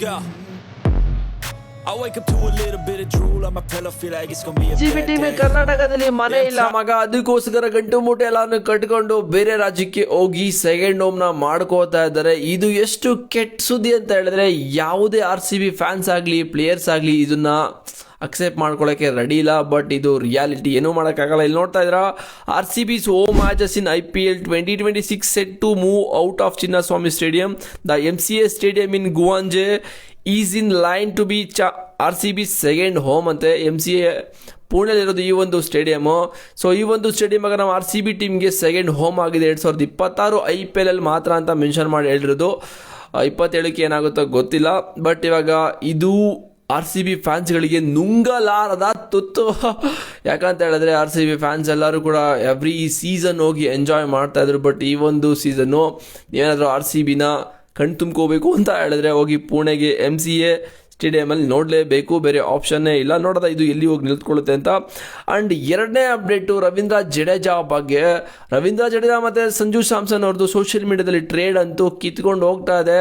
go. I wake up to a little bit of drool on my pillow, feel like it's gonna be a ಜಿ bad team day. ಕರ್ನಾಟಕದಲ್ಲಿ ಮನೆ ಇಲ್ಲ ಮಗ ಅದಕ್ಕೋಸ್ಕರ ಗಂಟು ಮೂಟೆ ಎಲ್ಲಾನು ಕಟ್ಕೊಂಡು ಬೇರೆ ರಾಜ್ಯಕ್ಕೆ ಹೋಗಿ ಸೆಕೆಂಡ್ ಹೋಮ್ನ ಮಾಡ್ಕೋತಾ ಇದ್ದಾರೆ ಇದು ಎಷ್ಟು ಕೆಟ್ಟ ಸುದ್ದಿ ಅಂತ ಹೇಳಿದ್ರೆ ಯಾವುದೇ ಆರ್ ಸಿ ಬಿ ಫ್ಯಾನ್ಸ್ ಆಗಲಿ ಪ್ಲೇಯರ್ಸ್ ಆಗಲಿ ಇದನ್ನ ಅಕ್ಸೆಪ್ಟ್ ಮಾಡ್ಕೊಳ್ಳೋಕೆ ರೆಡಿ ಇಲ್ಲ ಬಟ್ ಇದು ರಿಯಾಲಿಟಿ ಏನೂ ಮಾಡೋಕ್ಕಾಗಲ್ಲ. ಇಲ್ಲಿ ನೋಡ್ತಾ ಇದ್ರ R C B's O matches in I P L twenty twenty six set to move out of Chinnaswamy stadium the M C A stadium in Gahunje is in line to be ಚ R C B second home ಅಂತೆ M C A ಪುಣೆಯಲ್ಲಿರೋದು ಈ ಒಂದು stadium so ಈ ಒಂದು stadium ಆಗ ನಾವು R C B ಟೀಮ್ಗೆ ಸೆಕೆಂಡ್ ಹೋಮ್ ಆಗಿದೆ. ಎರಡು ಸಾವಿರದ ಇಪ್ಪತ್ತಾರು ಐ ಪಿ ಎಲ್ ಅಲ್ಲಿ ಮಾತ್ರ ಅಂತ ಮೆನ್ಷನ್ ಮಾಡಿ ಹೇಳಿರೋದು. ಇಪ್ಪತ್ತೇಳಕ್ಕೆ ಏನಾಗುತ್ತೋ ಗೊತ್ತಿಲ್ಲ. ಬಟ್ ಇವಾಗ ಇದು ಆರ್ ಸಿ ಬಿ ಫ್ಯಾನ್ಸ್ಗಳಿಗೆ ನುಂಗಲಾರದ ತುತ್ತು. ಯಾಕಂತ ಹೇಳಿದ್ರೆ ಆರ್ ಸಿ ಬಿ ಫ್ಯಾನ್ಸ್ ಎಲ್ಲರೂ ಕೂಡ ಎವ್ರಿ ಸೀಸನ್ ಹೋಗಿ ಎಂಜಾಯ್ ಮಾಡ್ತಾ ಇದ್ರು ಬಟ್ ಈ ಒಂದು ಸೀಸನ್ನು ಏನಾದರೂ ಆರ್ ಸಿ ಬಿನ ಕಣ್ ತುಂಬ್ಕೋಬೇಕು ಅಂತ ಹೇಳಿದ್ರೆ ಹೋಗಿ ಪುಣೆಗೆ ಎಂ ಸಿ ಎ ಸ್ಟೇಡಿಯಮಲ್ಲಿ ನೋಡಲೇಬೇಕು, ಬೇರೆ ಆಪ್ಷನ್ನೇ ಇಲ್ಲ. ನೋಡೋದ, ಇದು ಎಲ್ಲಿ ಹೋಗಿ ನಿಲ್ತ್ಕೊಳ್ಳುತ್ತೆ ಅಂತ. ಆ್ಯಂಡ್ ಎರಡನೇ ಅಪ್ಡೇಟು ರವೀಂದ್ರ ಜಡೇಜಾ ಬಗ್ಗೆ. ರವೀಂದ್ರ ಜಡೇಜಾ ಮತ್ತು ಸಂಜು ಸ್ಯಾಮ್ಸನ್ ಅವ್ರದ್ದು ಸೋಷಿಯಲ್ ಮೀಡಿಯಾದಲ್ಲಿ ಟ್ರೇಡ್ ಅಂತೂ ಕಿತ್ಕೊಂಡು ಹೋಗ್ತಾ ಇದೆ.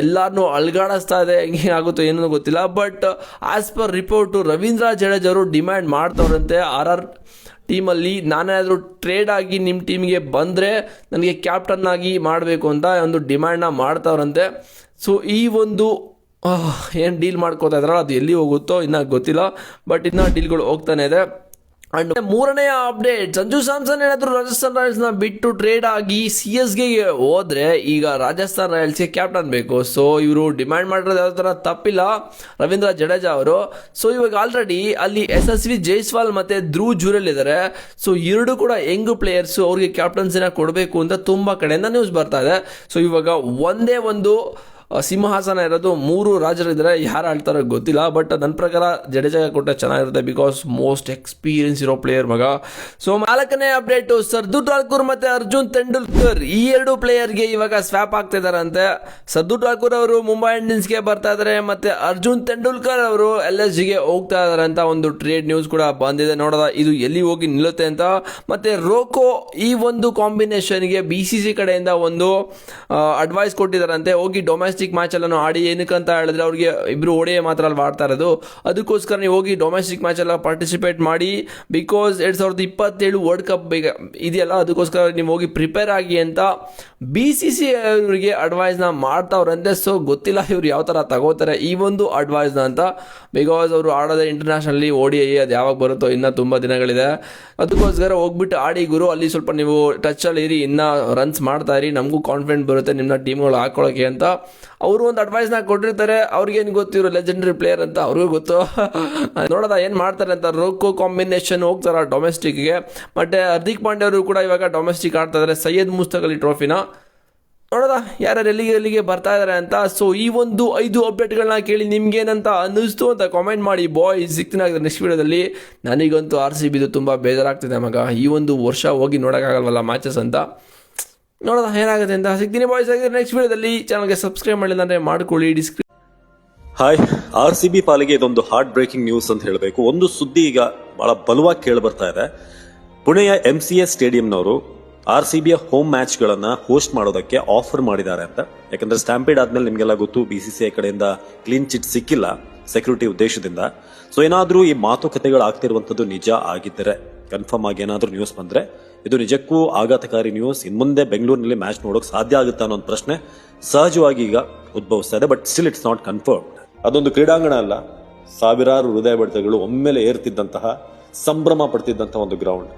ಎಲ್ಲರನ್ನೂ ಅಳ್ಗಾಡಿಸ್ತಾ ಇದೆ, ಹೆಂಗೆ ಆಗುತ್ತೋ ಏನೂ ಗೊತ್ತಿಲ್ಲ. But as per report Ravindra ಜಡೇಜರು demand ಮಾಡ್ತವ್ರಂತೆ. ಆರ್ ಆರ್ ಟೀಮಲ್ಲಿ ನಾನೇನಾದರೂ ಟ್ರೇಡ್ ಆಗಿ ನಿಮ್ಮ ಟೀಮ್ಗೆ ಬಂದರೆ ನನಗೆ ಕ್ಯಾಪ್ಟನ್ ಆಗಿ ಮಾಡಬೇಕು ಅಂತ ಒಂದು ಡಿಮ್ಯಾಂಡ್ನ ಮಾಡ್ತಾವ್ರಂತೆ. ಸೊ ಈ ಒಂದು ಏನು ಡೀಲ್ ಮಾಡ್ಕೋತಾ ಇದ್ರಲ್ಲ, ಅದು ಎಲ್ಲಿ ಹೋಗುತ್ತೋ ಇನ್ನೂ ಗೊತ್ತಿಲ್ಲ. ಬಟ್ ಇನ್ನೂ ಡೀಲ್ಗಳು ಹೋಗ್ತಾನೆ ಇದೆ. ಅಂಡ್ ಮೂರನೆಯ ಅಪ್ಡೇಟ್ ಸಂಜು ಸ್ಯಾಮ್ಸನ್ ಏನಾದರೂ ರಾಜಸ್ಥಾನ್ ರಾಯಲ್ಸ್ನ ಬಿಟ್ಟು ಟ್ರೇಡ್ ಆಗಿ ಸಿ ಎಸ್ಗೆ ಹೋದ್ರೆ ಈಗ ರಾಜಸ್ಥಾನ್ ರಾಯಲ್ಸ್ಗೆ ಕ್ಯಾಪ್ಟನ್ ಬೇಕು. ಸೊ ಇವರು ಡಿಮ್ಯಾಂಡ್ ಮಾಡಿರೋದು ಯಾವ ಥರ ತಪ್ಪಿಲ್ಲ. ರವೀಂದ್ರ ಜಡೇಜಾ ಅವರು. ಸೊ ಇವಾಗ ಆಲ್ರೆಡಿ ಅಲ್ಲಿ ಎಸ್ ಎಸ್ ವಿ ಜೈಸ್ವಾಲ್ ಮತ್ತೆ ಧ್ರುವ್ ಜೂರಲ್ ಇದ್ದಾರೆ ಸೊ ಎರಡು ಕೂಡ ಯಂಗ್ ಪ್ಲೇಯರ್ಸ್ ಅವ್ರಿಗೆ ಕ್ಯಾಪ್ಟನ್ಸಿನ ಕೊಡಬೇಕು ಅಂತ ತುಂಬ ಕಡೆಯಿಂದ ನ್ಯೂಸ್ ಬರ್ತಾ ಇದೆ. ಸೊ ಇವಾಗ ಒಂದೇ ಒಂದು ಸಿಂಹಾಸನ ಇರೋದು ಮೂರು ರಾಜರಿದ್ದಾರೆ ಯಾರು ಆಳ್ತಾರೋ ಗೊತ್ತಿಲ್ಲ ಬಟ್ ನನ್ನ ಪ್ರಕಾರ ಜಡೇಜಾ ಕೊಟ್ಟ ಚೆನ್ನಾಗಿರುತ್ತೆ ಬಿಕಾಸ್ ಮೋಸ್ಟ್ ಎಕ್ಸ್ಪೀರಿಯನ್ಸ್ ಇರೋ ಪ್ಲೇಯರ್ ಮಗ. ಸೊ ನಾಲ್ಕನೇ ಅಪ್ಡೇಟು ಸರ್ದು ಠಾಕೂರ್ ಮತ್ತೆ ಅರ್ಜುನ್ ತೆಂಡೂಲ್ಕರ್ ಈ ಎರಡು ಪ್ಲೇಯರ್ಗೆ ಇವಾಗ ಸ್ವ್ಯಾಪ್ ಆಗ್ತಾ ಇದಾರಂತೆ ಸರ್ದು ಠಾಕೂರ್ ಅವರು ಮುಂಬೈ ಇಂಡಿಯನ್ಸ್ಗೆ ಬರ್ತಾ ಇದ್ದಾರೆ ಮತ್ತೆ ಅರ್ಜುನ್ ತೆಂಡೂಲ್ಕರ್ ಅವರು ಎಲ್ ಎಸ್ ಜಿಗೆ ಹೋಗ್ತಾ ಇದ್ದಾರೆ ಅಂತ ಒಂದು ಟ್ರೇಡ್ ನ್ಯೂಸ್ ಕೂಡ ಬಂದಿದೆ. ನೋಡೋದ ಇದು ಎಲ್ಲಿ ಹೋಗಿ ನಿಲ್ಲುತ್ತೆ ಅಂತ. ಮತ್ತೆ ರೋಕೋ ಈ ಒಂದು ಕಾಂಬಿನೇಷನ್ಗೆ ಬಿ ಸಿ ಸಿ ಕಡೆಯಿಂದ ಒಂದು ಅಡ್ವೈಸ್ ಕೊಟ್ಟಿದ್ದಾರಂತೆ. ಹೋಗಿ ಡೊಮೆಸ್ಟಿಕ್ ಮ್ಯಾಚ್ ಎಲ್ಲ ಆಡಿ ಏನಕ್ಕೆ ಅಂತ ಹೇಳಿದ್ರೆ ಅವ್ರಿಗೆ ಇಬ್ರು ಓಡಿಯೇ ಮಾತ್ರ ಅಲ್ಲಿ ಆಡ್ತಾ ಇರೋದು. ಅದಕ್ಕೋಸ್ಕರ ನೀವು ಹೋಗಿ ಡೊಮೆಸ್ಟಿಕ್ ಮ್ಯಾಚ್ ಎಲ್ಲ ಪಾರ್ಟಿಸಿಪೇಟ್ ಮಾಡಿ ಬಿಕಾಸ್ ಎರಡು ಸಾವಿರದ ಇಪ್ಪತ್ತೇಳು ವರ್ಲ್ಡ್ ಕಪ್ ಬೇಗ ಇದೆಯಲ್ಲ, ಅದಕ್ಕೋಸ್ಕರ ನೀವು ಹೋಗಿ ಪ್ರಿಪೇರ್ ಆಗಿ ಅಂತ ಬಿ ಸಿ ಸಿ ಅವರಿಗೆ ಅಡ್ವೈಸ್ನ ಮಾಡ್ತಾವ್ರಂತೆ ಸೊ ಗೊತ್ತಿಲ್ಲ ಇವ್ರು ಯಾವ ಥರ ತಗೋತಾರೆ ಈ ಒಂದು ಅಡ್ವೈಸ್ನ ಅಂತ. ಬಿಕಾಸ್ ಅವರು ಆಡೋದೇ ಇಂಟರ್ನ್ಯಾಷನಲ್ಲಿ ಓಡಿ ಅದು ಯಾವಾಗ ಬರುತ್ತೋ ಇನ್ನೂ ತುಂಬ ದಿನಗಳಿದೆ. ಅದಕ್ಕೋಸ್ಕರ ಹೋಗ್ಬಿಟ್ಟು ಆಡಿ ಗುರು, ಅಲ್ಲಿ ಸ್ವಲ್ಪ ನೀವು ಟಚಲ್ಲಿ ಇರಿ, ಇನ್ನೂ ರನ್ಸ್ ಮಾಡ್ತಾ ಇರಿ, ನಮಗೂ ಕಾನ್ಫಿಡೆಂಟ್ ಬರುತ್ತೆ ನಿಮ್ಮನ್ನ ಟೀಮ್ಗಳು ಹಾಕೊಳ್ಳೋಕೆ ಅಂತ. ಅವರು ಒಂದು ಅಡ್ವೈಸ್ನ ಕೊಟ್ಟಿರ್ತಾರೆ, ಅವ್ರಿಗೇನು ಗೊತ್ತಿರೋ ಲೆಜೆಂಡರಿ ಪ್ಲೇಯರ್ ಅಂತ ಅವ್ರಿಗೂ ಗೊತ್ತು. ನೋಡೋದ ಏನು ಮಾಡ್ತಾರೆ ಅಂತ, ರೋಕೋ ಕಾಂಬಿನೇಷನ್ ಹೋಗ್ತಾರೆ ಡೊಮೆಸ್ಟಿಕ್ಗೆ ಮತ್ತು ಹರ್ದಿಕ್ ಪಾಂಡ್ಯ ಅವರು ಕೂಡ ಇವಾಗ ಡೊಮೆಸ್ಟಿಕ್ ಆಡ್ತಾ ಇದ್ದಾರೆ ಸೈಯದ್ ಮುಸ್ತಕ್ ಅಲಿ ಟ್ರೋಫಿನ ನೋಡೋದ, ಯಾರ್ಯಾರು ಎಲ್ಲಿಗೆ ಎಲ್ಲಿಗೆ ಬರ್ತಾ ಇದ್ದಾರೆ ಅಂತ. ಸೊ ಈ ಒಂದು ಐದು ಅಪ್ಡೇಟ್ಗಳನ್ನ ಕೇಳಿ ನಿಮ್ಗೇನಂತ ಅನ್ನಿಸ್ತು ಅಂತ ಕಾಮೆಂಟ್ ಮಾಡಿ ಬಾಯ್ ಸಿಗ್ತೀನಿ ನೆಕ್ಸ್ಟ್ ವಿಡಿಯೋದಲ್ಲಿ ನನಗಂತೂ ಆರ್ ಸಿ ಬಿದು ತುಂಬ ಬೇಜಾರಾಗ್ತಿದೆ ಮಗ. ಈ ಒಂದು ವರ್ಷ ಹೋಗಿ ನೋಡೋಕ್ಕಾಗಲ್ವಲ್ಲ ಮ್ಯಾಚಸ್ ಅಂತ. ನೋಡೋದ ಏನಾಗುತ್ತೆ ಅಂತ. ಸಿಗ್ತೀನಿ ಬಾಯ್ಸ್ ಆಗಿದ್ರೆ ನೆಕ್ಸ್ಟ್ ವಿಡಿಯೋದಲ್ಲಿ ಚಾನಲ್ಗೆ ಸಬ್ಸ್ಕ್ರೈಬ್ ಮಾಡಿಲ್ಲ ಅಂದರೆ ಮಾಡ್ಕೊಳ್ಳಿ ಡಿಸ್ಕ್ರಿ ಹಾಯ್ ಆರ್ ಸಿ ಬಿ ಪಾಲಿಗೆ ಇದೊಂದು ಹಾರ್ಟ್ ಬ್ರೇಕಿಂಗ್ ನ್ಯೂಸ್ ಅಂತ ಹೇಳಬೇಕು. ಒಂದು ಸುದ್ದಿ ಈಗ ಬಹಳ ಬಲವಾಗಿ ಕೇಳಿ ಬರ್ತಾ ಇದೆ. ಪುಣೆಯ ಎಂ ಸಿ ಎಸ್ ಸ್ಟೇಡಿಯಂನವರು ಆರ್ ಸಿ ಬಿಯ ಹೋಮ್ ಮ್ಯಾಚ್ಗಳನ್ನ ಹೋಸ್ಟ್ ಮಾಡೋದಕ್ಕೆ ಆಫರ್ ಮಾಡಿದ್ದಾರೆ ಅಂತ. ಯಾಕಂದ್ರೆ ಸ್ಟಾಂಪೇಡ್ ಆದ್ಮೇಲೆ ನಿಮಗೆಲ್ಲ ಗೊತ್ತು ಬಿ ಸಿ ಸಿ ಐ ಕಡೆಯಿಂದ ಕ್ಲೀನ್ ಚಿಟ್ ಸಿಕ್ಕಿಲ್ಲ ಸೆಕ್ಯೂರಿಟಿ ಉದ್ದೇಶದಿಂದ. ಸೊ ಏನಾದರೂ ಈ ಮಾತುಕತೆಗಳು ಆಗ್ತಿರುವಂತದ್ದು ನಿಜ ಆಗಿದ್ದರೆ ಕನ್ಫರ್ಮ್ ಆಗಿ ಏನಾದರೂ ನ್ಯೂಸ್ ಬಂದ್ರೆ ಇದು ನಿಜಕ್ಕೂ ಆಘಾತಕಾರಿ ನ್ಯೂಸ್ ಇನ್ ಮುಂದೆ ಬೆಂಗಳೂರಿನಲ್ಲಿ ಮ್ಯಾಚ್ ನೋಡೋಕೆ ಸಾಧ್ಯ ಆಗುತ್ತಾ ಅನ್ನೋ ಒಂದು ಪ್ರಶ್ನೆ ಸಹಜವಾಗಿ ಈಗ ಉದ್ಭವಿಸ್ತಾ ಇದೆ but still it's not confirm ಅದೊಂದು ಕ್ರೀಡಾಂಗಣ ಅಲ್ಲ. ಸಾವಿರಾರು ಹೃದಯ ಬಡಿತಗಳು ಒಮ್ಮೆಲೆ ಏರ್ತಿದ್ದಂತಹ, ಸಂಭ್ರಮ ಪಡ್ತಿದ್ದಂತಹ ಒಂದು ಗ್ರೌಂಡ್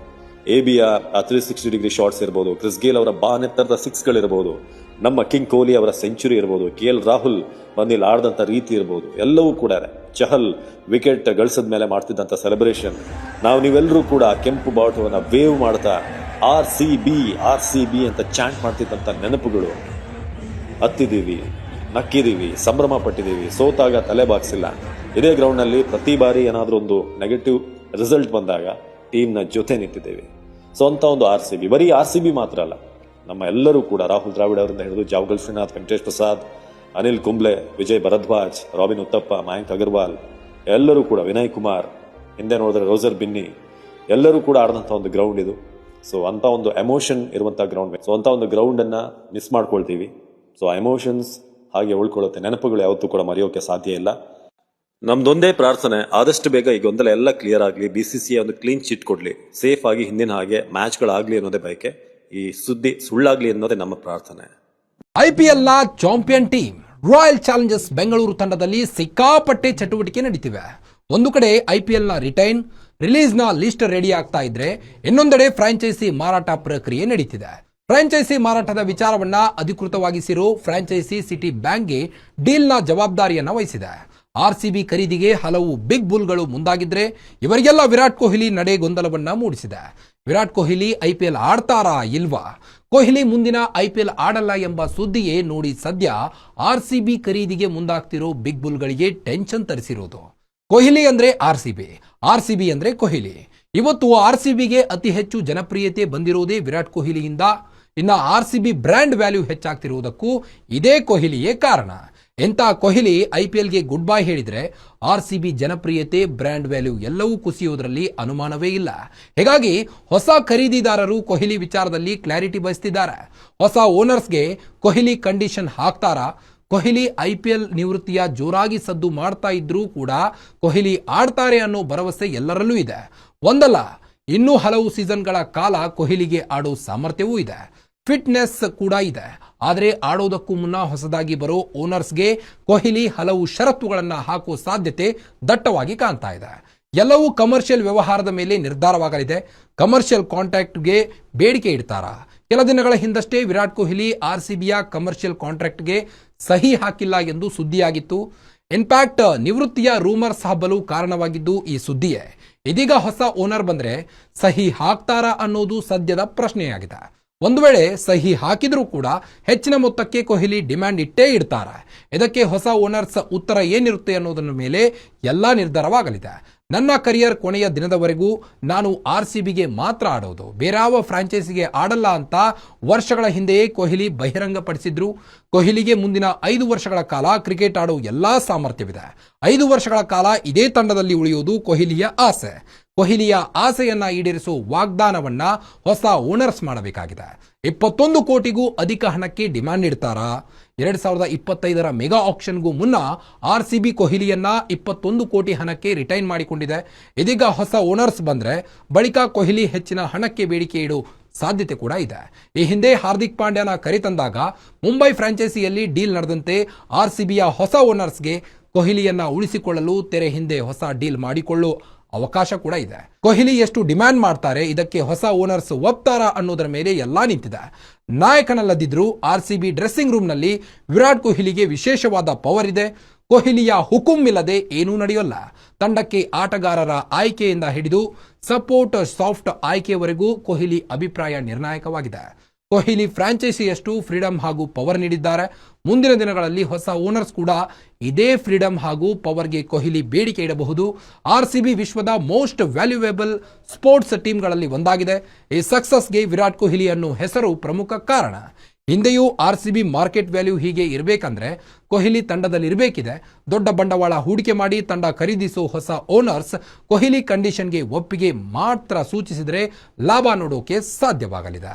ಎ ಬಿಯ ತ್ರೀ ಸಿಕ್ಸ್ಟಿ ಡಿಗ್ರಿ ಶಾಟ್ಸ್ ಇರ್ಬೋದು. ಕ್ರಿಸ್ ಗೇಲ್ ಅವರ ಬಾನೆತ್ತರದ ಸಿಕ್ಸ್ ಗಳಿರ್ಬೋದು. ನಮ್ಮ ಕಿಂಗ್ ಕೊಹ್ಲಿ ಅವರ ಸೆಂಚುರಿ ಇರ್ಬೋದು. ಕೆ ಎಲ್ ರಾಹುಲ್ ಬಂದಿಲ್ಲಿ ಆಡದಂತ ರೀತಿ ಇರ್ಬೋದು. ಎಲ್ಲವೂ ಕೂಡ ಚಹಲ್ ವಿಕೆಟ್ ಗಳಿಸಿದ ಮೇಲೆ ಮಾಡ್ತಿದ್ದಂತ ಸೆಲೆಬ್ರೇಷನ್ ನಾವು ನೀವೆಲ್ಲರೂ ಕೂಡ ಕೆಂಪು ಬಾವುಟವನ್ನು ವೇವ್ ಮಾಡ್ತಾ R C B R C B ಅಂತ ಚಾಂಟ್ ಮಾಡ್ತಿದ್ದಂಥ ನೆನಪುಗಳು ಹತ್ತಿದ್ದೀವಿ, ನಕ್ಕಿದ್ದೀವಿ, ಸಂಭ್ರಮ ಪಟ್ಟಿದ್ದೀವಿ. ಸೋತಾಗ ತಲೆ ಬಾಗ್ಸಿಲ್ಲ. ಇದೇ ಗ್ರೌಂಡ್ನಲ್ಲಿ ಪ್ರತಿ ಬಾರಿ ಏನಾದರೂ ಒಂದು ನೆಗೆಟಿವ್ ರಿಸಲ್ಟ್ ಬಂದಾಗ ಟೀಮ್ನ ಜೊತೆ ನಿಂತಿದ್ದೇವೆ. ಸೊ ಅಂತ ಒಂದು ಆರ್ ಸಿ ಬಿ, ಬರೀ ಆರ್ ಸಿ ಬಿ ಮಾತ್ರ ಅಲ್ಲ. ನಮ್ಮ ಎಲ್ಲರೂ ಕೂಡ ರಾಹುಲ್ ದ್ರಾವಿಡ್ ಅವರಿಂದ ಹಿಡಿದು ಜಾವಗಲ್ ಶ್ರೀನಾಥ್, ವೆಂಕಟೇಶ್ ಪ್ರಸಾದ್, ಅನಿಲ್ ಕುಂಬ್ಳೆ, ವಿಜಯ್ ಭರದ್ವಾಜ್, ರಾಬಿನ್ ಉತ್ತಪ್ಪ, ಮಯಾಂಕ್ ಅಗರ್ವಾಲ್, ಎಲ್ಲರೂ ಕೂಡ ವಿನಯ್ ಕುಮಾರ್, ಹಿಂದೆ ನೋಡಿದ್ರೆ ರೋಜರ್ ಬಿನ್ನಿ, ಎಲ್ಲರೂ ಕೂಡ ಆಡಿದಂಥ ಒಂದು ಗ್ರೌಂಡ್ ಇದು. ಸೊ ಅಂತ ಒಂದು ಎಮೋಷನ್ ಇರುವಂಥ ಗ್ರೌಂಡ್ ಸೊ ಅಂತ ಒಂದು ಗ್ರೌಂಡನ್ನು ಮಿಸ್ ಮಾಡ್ಕೊಳ್ತೀವಿ. ಸೊ ಆ ಎಮೋಷನ್ಸ್ ಹಾಗೆ ಉಳ್ಕೊಳ್ಳುತ್ತೆ. ನೆನಪುಗಳು ಯಾವತ್ತೂ ಕೂಡ ಮರೆಯೋಕ್ಕೆ ಸಾಧ್ಯ ಇಲ್ಲ. ನಮ್ದೊಂದೇ ಪ್ರಾರ್ಥನೆ. ಆದಷ್ಟು ಬೇಗ ಈ ಗೊಂದಲ ಎಲ್ಲ ಕ್ಲಿಯರ್ ಆಗಲಿ ಬಿ ಸಿ ಸಿ ಒಂದು ಕ್ಲೀನ್ ಚಿಟ್ ಕೊಡಲಿ. ಸೇಫ್ ಆಗಿ ಹಿಂದಿನ ಹಾಗೆ ಮ್ಯಾಚ್ಗಳಾಗಲಿ ಅನ್ನೋದೇ ಬಯಕೆ, ಈ ಸುದ್ದಿ ಸುಳ್ಳಾಗ್ಲಿ ಅನ್ನೋದೇ ನಮ್ಮ ಪ್ರಾರ್ಥನೆ. I P ಎಲ್ನ champion team royal challengers Bengaluru ತಂಡದಲ್ಲಿ ಸಿಕ್ಕಾಪಟ್ಟೆ ಚಟುವಟಿಕೆ ನಡೀತಿವೆ. ಒಂದು ಕಡೆ ಐ ಪಿ ಎಲ್ನ ರಿಟೈನ್ ರಿಲೀಸ್ನ ಲಿಸ್ಟ್ ರೆಡಿ ಆಗ್ತಾ ಇದ್ರೆ ಇನ್ನೊಂದೆಡೆ ಫ್ರಾಂಚೈಸಿ ಮಾರಾಟ ಪ್ರಕ್ರಿಯೆ ನಡೀತಿದೆ. ಫ್ರಾಂಚೈಸಿ ಮಾರಾಟದ ವಿಚಾರವನ್ನ ಅಧಿಕೃತವಾಗಿಸಿರೋ ಫ್ರಾಂಚೈಸಿ ಸಿಟಿ ಬ್ಯಾಂಕ್ಗೆ ಡೀಲ್ನ ಜವಾಬ್ದಾರಿಯನ್ನ ವಹಿಸಿದೆ. ಆರ್ಸಿಬಿ ಖರೀದಿಗೆ ಹಲವು ಬಿಗ್ ಬುಲ್ಗಳು ಮುಂದಾಗಿದ್ರೆ ಇವರಿಗೆಲ್ಲ ವಿರಾಟ್ ಕೊಹ್ಲಿ ನಡೆ ಗೊಂದಲವನ್ನ ಮೂಡಿಸಿದೆ. ವಿರಾಟ್ ಕೊಹ್ಲಿ ಐಪಿಎಲ್ ಆಡ್ತಾರಾ ಇಲ್ವಾ? ಕೊಹ್ಲಿ ಮುಂದಿನ ಐಪಿಎಲ್ ಆಡಲ್ಲ ಎಂಬ ಸುದ್ದಿಯೇ ನೋಡಿ ಸದ್ಯ ಆರ್ ಸಿ ಬಿ ಖರೀದಿಗೆ ಮುಂದಾಗ್ತಿರೋ ಬಿಗ್ ಬುಲ್ಗಳಿಗೆ ಟೆನ್ಷನ್ ತರಿಸಿರೋದು. ಕೊಹ್ಲಿ ಅಂದ್ರೆ ಸಿ ಬಿ ಅಂದ್ರೆ ಕೊಹ್ಲಿ. ಇವತ್ತು ಆರ್ ಸಿ ಬಿಗೆ ಅತಿ ಹೆಚ್ಚು ಜನಪ್ರಿಯತೆ ಬಂದಿರೋದೇ ವಿರಾಟ್ ಕೊಹ್ಲಿಯಿಂದ. ಇನ್ನ ಬಿ ಬ್ರ್ಯಾಂಡ್ ವ್ಯಾಲ್ಯೂ ಹೆಚ್ಚಾಗ್ತಿರುವುದಕ್ಕೂ ಇದೇ ಕೊಹ್ಲಿಯೇ ಕಾರಣ. ಎಂತ ಕೊಹ್ಲಿ ಐಪಿಎಲ್ಗೆ ಗುಡ್ ಬೈ ಹೇಳಿದ್ರೆ ಬಿ ಜನಪ್ರಿಯತೆ, ಬ್ರ್ಯಾಂಡ್ ವ್ಯಾಲ್ಯೂ ಎಲ್ಲವೂ ಕುಸಿಯುವುದರಲ್ಲಿ ಅನುಮಾನವೇ ಇಲ್ಲ. ಹೀಗಾಗಿ ಹೊಸ ಖರೀದಿದಾರರು ಕೊಹ್ಲಿ ವಿಚಾರದಲ್ಲಿ ಕ್ಲಾರಿಟಿ ಬಯಸ್ತಿದ್ದಾರೆ. ಹೊಸ ಓನರ್ಸ್ಗೆ ಕೊಹ್ಲಿ ಕಂಡೀಷನ್ ಹಾಕ್ತಾರಾ? ಕೊಹ್ಲಿ ಐಪಿಎಲ್ ನಿವೃತ್ತಿಯ ಜೋರಾಗಿ ಸದ್ದು ಮಾಡ್ತಾ ಇದ್ರೂ ಕೂಡ ಕೊಹ್ಲಿ ಆಡ್ತಾರೆ ಅನ್ನೋ ಭರವಸೆ ಎಲ್ಲರಲ್ಲೂ ಇದೆ. ಒಂದಲ್ಲ, ಇನ್ನೂ ಹಲವು ಸೀಸನ್ಗಳ ಕಾಲ ಕೊಹ್ಲಿಗೆ ಆಡೋ ಸಾಮರ್ಥ್ಯವೂ ಇದೆ. ಫಿಟ್ನೆಸ್ ಕೂಡ ಇದೆ. ಆದರೆ ಆಡೋದಕ್ಕೂ ಮುನ್ನ ಹೊಸದಾಗಿ ಬರೋ ಓನರ್ಸ್ಗೆ ಕೊಹ್ಲಿ ಹಲವು ಷರತ್ತುಗಳನ್ನು ಹಾಕುವ ಸಾಧ್ಯತೆ ದಟ್ಟವಾಗಿ ಕಾಣ್ತಾ ಇದೆ. ಎಲ್ಲವೂ ಕಮರ್ಷಿಯಲ್ ವ್ಯವಹಾರದ ಮೇಲೆ ನಿರ್ಧಾರವಾಗಲಿದೆ. ಕಮರ್ಷಿಯಲ್ ಕಾಂಟ್ರಾಕ್ಟ್ಗೆ ಬೇಡಿಕೆ ಇಡ್ತಾರಾ? ಕೆಲ ದಿನಗಳ ಹಿಂದಷ್ಟೇ ವಿರಾಟ್ ಕೊಹ್ಲಿ ಆರ್ ಆರ್ಸಿಬಿಯ ಕಮರ್ಷಿಯಲ್ ಕಾಂಟ್ರಾಕ್ಟ್ಗೆ ಸಹಿ ಹಾಕಿಲ್ಲ ಎಂದು ಸುದ್ದಿಯಾಗಿತ್ತು. ಇನ್ಫ್ಯಾಕ್ಟ್ ನಿವೃತ್ತಿಯ ರೂಮರ್ಸ್ ಹಬ್ಬಲು ಕಾರಣವಾಗಿದ್ದು ಈ ಸುದ್ದಿಯೇ. ಇದೀಗ ಹೊಸ ಓನರ್ ಬಂದ್ರೆ ಸಹಿ ಹಾಕ್ತಾರಾ ಅನ್ನೋದು ಸದ್ಯದ ಪ್ರಶ್ನೆಯಾಗಿದೆ. ಒಂದು ವೇಳೆ ಸಹಿ ಹಾಕಿದರೂ ಕೂಡ ಹೆಚ್ಚಿನ ಮೊತ್ತಕ್ಕೆ ಕೊಹ್ಲಿ ಡಿಮ್ಯಾಂಡ್ ಇಟ್ಟೇ ಇಡ್ತಾರೆ. ಇದಕ್ಕೆ ಹೊಸ ಓನರ್ಸ್ ಉತ್ತರ ಏನಿರುತ್ತೆ ಅನ್ನೋದನ್ನ ಮೇಲೆ ಎಲ್ಲ ನಿರ್ಧಾರವಾಗಲಿದೆ. ನನ್ನ ಕರಿಯರ್ ಕೊನೆಯ ದಿನದವರೆಗೂ ನಾನು ಆರ್ ಸಿ ಬಿಗೆ ಮಾತ್ರ ಆಡೋದು. ಬೇರಾವ ಫ್ರಾಂಚೈಸಿಗೆ ಆಡಲ್ಲ ಅಂತ ವರ್ಷಗಳ ಹಿಂದೆಯೇ ಕೊಹ್ಲಿ ಬಹಿರಂಗಪಡಿಸಿದ್ರು. ಕೊಹ್ಲಿಗೆ ಮುಂದಿನ ಐದು ವರ್ಷಗಳ ಕಾಲ ಕ್ರಿಕೆಟ್ ಆಡೋ ಎಲ್ಲಾ ಸಾಮರ್ಥ್ಯವಿದೆ. ಐದು ವರ್ಷಗಳ ಕಾಲ ಇದೇ ತಂಡದಲ್ಲಿ ಉಳಿಯುವುದು ಕೊಹ್ಲಿಯ ಆಸೆ. ಕೊಹ್ಲಿಯ ಆಸೆಯನ್ನ ಈಡೇರಿಸುವ ವಾಗ್ದಾನವನ್ನ ಹೊಸ ಓನರ್ಸ್ ಮಾಡಬೇಕಾಗಿದೆ. ಇಪ್ಪತ್ತೊಂದು ಕೋಟಿಗೂ ಅಧಿಕ ಹಣಕ್ಕೆ ಡಿಮ್ಯಾಂಡ್ ಇಡ್ತಾರಾ ಎರಡ್ ಸಾವಿರದ ಇಪ್ಪತ್ತೈದರ ಮೆಗಾ ಆಕ್ಷನ್ಗೂ ಮುನ್ನ ಆರ್ ಸಿ ಬಿ ಕೊಹ್ಲಿಯನ್ನ ಇಪ್ಪತ್ತೊಂದು ಕೋಟಿ ಹಣಕ್ಕೆ ರಿಟೈನ್ ಮಾಡಿಕೊಂಡಿದೆ. ಇದೀಗ ಹೊಸ ಓನರ್ಸ್ ಬಂದ್ರೆ ಬಳಿಕ ಕೊಹ್ಲಿ ಹೆಚ್ಚಿನ ಹಣಕ್ಕೆ ಬೇಡಿಕೆ ಇಡು ಸಾಧ್ಯತೆ ಕೂಡ ಇದೆ. ಈ ಹಿಂದೆ ಹಾರ್ದಿಕ್ ಪಾಂಡ್ಯನ ಕರೆತಂದಾಗ ಮುಂಬೈ ಫ್ರಾಂಚೈಸಿಯಲ್ಲಿ ಡೀಲ್ ನಡೆದಂತೆ ಆರ್ ಸಿ ಬಿಯ ಹೊಸ ಓನರ್ಸ್ಗೆ ಕೊಹ್ಲಿಯನ್ನ ಉಳಿಸಿಕೊಳ್ಳಲು ತೆರೆ ಹಿಂದೆ ಹೊಸ ಡೀಲ್ ಮಾಡಿಕೊಳ್ಳು ಅವಕಾಶ ಕೂಡ ಇದೆ. ಕೊಹ್ಲಿ ಎಷ್ಟು ಡಿಮ್ಯಾಂಡ್ ಮಾಡ್ತಾರೆ, ಇದಕ್ಕೆ ಹೊಸ ಓನರ್ಸ್ ಒಪ್ತಾರಾ ಅನ್ನೋದರ ಮೇಲೆ ಎಲ್ಲಾ ನಿಂತಿದೆ. ನಾಯಕನಲ್ಲದಿದ್ರೂ ಆರ್ ಸಿ ಬಿ ಡ್ರೆಸ್ಸಿಂಗ್ ರೂಮ್ನಲ್ಲಿ ವಿರಾಟ್ ಕೊಹ್ಲಿಗೆ ವಿಶೇಷವಾದ ಪವರ್ ಇದೆ. ಕೊಹ್ಲಿಯ ಹುಕುಂ ಇಲ್ಲದೆ ಏನೂ ನಡೆಯೋಲ್ಲ. ತಂಡಕ್ಕೆ ಆಟಗಾರರ ಆಯ್ಕೆಯಿಂದ ಹಿಡಿದು ಸಪೋರ್ಟ್ ಸಾಫ್ಟ್ ಆಯ್ಕೆಯವರೆಗೂ ಕೊಹ್ಲಿ ಅಭಿಪ್ರಾಯ ನಿರ್ಣಾಯಕವಾಗಿದೆ. ಕೊಹ್ಲಿ ಫ್ರಾಂಚೈಸಿಯಷ್ಟು ಫ್ರೀಡಂ ಹಾಗೂ ಪವರ್ ನೀಡಿದ್ದಾರೆ. ಮುಂದಿನ ದಿನಗಳಲ್ಲಿ ಹೊಸ ಓನರ್ಸ್ ಕೂಡ ಇದೇ ಫ್ರೀಡಂ ಹಾಗೂ ಪವರ್ಗೆ ಕೊಹ್ಲಿ ಬೇಡಿಕೆ ಇಡಬಹುದು. ಆರ್ ಸಿ ಬಿ ವಿಶ್ವದ ಮೋಸ್ಟ್ ವ್ಯಾಲ್ಯೂಯೇಬಲ್ ಸ್ಪೋರ್ಟ್ಸ್ ಟೀಮ್ಗಳಲ್ಲಿ ಒಂದಾಗಿದೆ. ಈ ಸಕ್ಸಸ್ಗೆ ವಿರಾಟ್ ಕೊಹ್ಲಿ ಅನ್ನೋ ಹೆಸರು ಪ್ರಮುಖ ಕಾರಣ. ಹಿಂದೆಯೂ R C B market value ಹೀಗೆ ಇರಬೇಕಂದ್ರೆ ಕೊಹ್ಲಿ ತಂಡದಲ್ಲಿ ಇರಬೇಕಿದೆ ದೊಡ್ಡ ಬಂಡವಾಳ ಹೂಡಿಕೆ ಮಾಡಿ ತಂಡ ಖರೀದಿಸೋ ಹೊಸ ಓನರ್ಸ್ ಕೊಹ್ಲಿ ಕಂಡೀಷನ್ಗೆ ಒಪ್ಪಿಗೆ ಮಾತ್ರ ಸೂಚಿಸಿದರೆ ಲಾಭ ನೋಡೋಕೆ ಸಾಧ್ಯವಾಗಲಿದೆ.